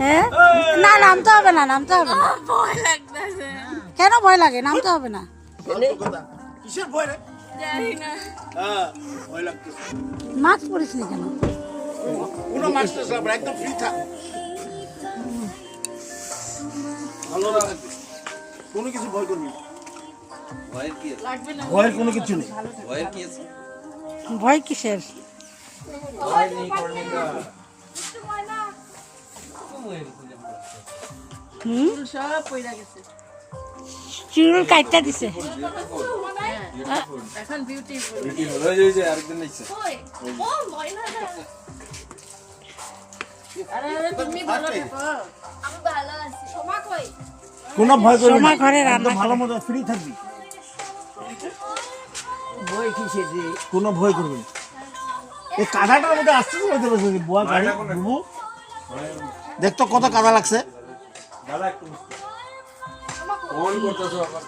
হ্যাঁ? না নামতে হবে না নামতে হবে না। কেন ভয় লাগে? নামতে হবে না। কিসের ভয় রে? জানি না হ্যাঁ ভয় মাস্ক পরিস নি কেন? কোনো মাস্টার সাহেব না, একদম ফ্রি থাক। ভালো থাকবে কোনো কিছু ভয় করবি। ভয়ের কি ভয়ের কোনো কিছু নেই। ভয়ের কি ভয় কিসের? ভয় নেই, চুল সব পইরা গেছে। চুল কাটটা দিছে। এখন বিউটিফুল কি হলো? ওই যে, ওই যে, আরেকজন নিচ্ছে। আরে আরে তুমি ভালো থাকো কোনো ভয় করবি না। ঘরে রান্না ভালো মতো ফ্রি থাকবি। বই কিসে যে? কোনো ভয় করবি না। এই মধ্যে আসতে বুয়া গাড়ি দেখতো কত কাদা লাগছে দাদা একটু। ফোন করতেছো আবার।